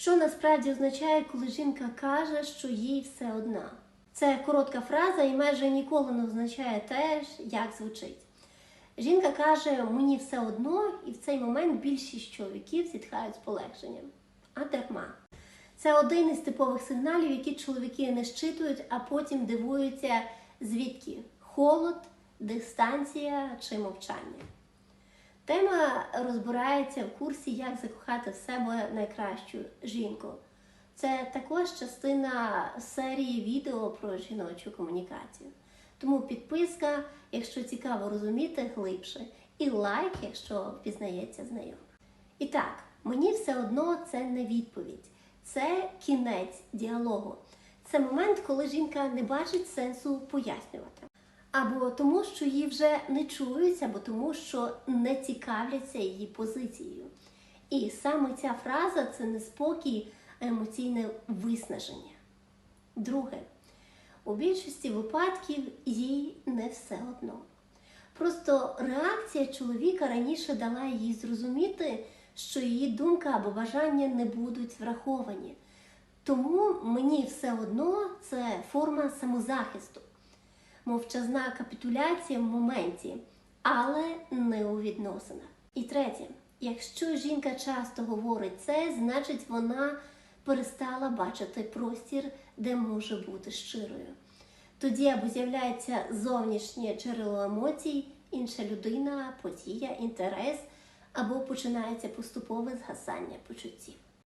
Що насправді означає, коли жінка каже, що їй все одна? Це коротка фраза і майже ніколи не означає те, як звучить. Жінка каже, мені все одно, і в цей момент більшість чоловіків зітхають з полегшенням. А дарма. Це один із типових сигналів, які чоловіки не щитують, а потім дивуються, звідки холод, дистанція чи мовчання. Тема розбирається в курсі, як закохати в себе найкращу жінку. Це також частина серії відео про жіночу комунікацію. Тому підписка, якщо цікаво розуміти глибше, і лайк, якщо впізнається знайома. І так, мені все одно це не відповідь, це кінець діалогу. Це момент, коли жінка не бачить сенсу пояснювати. Або тому, що її вже не чують, або тому, що не цікавляться її позицією. І саме ця фраза це неспокій, а емоційне виснаження. Друге, у більшості випадків їй не все одно. Просто реакція чоловіка раніше дала їй зрозуміти, що її думка або бажання не будуть враховані. Тому мені все одно це форма самозахисту, мовчазна капітуляція в моменті, але не у відносинах. І третє, якщо жінка часто говорить це, значить вона перестала бачити простір, де може бути щирою. Тоді або з'являється зовнішнє джерело емоцій, інша людина, подія, інтерес, або починається поступове згасання почуттів.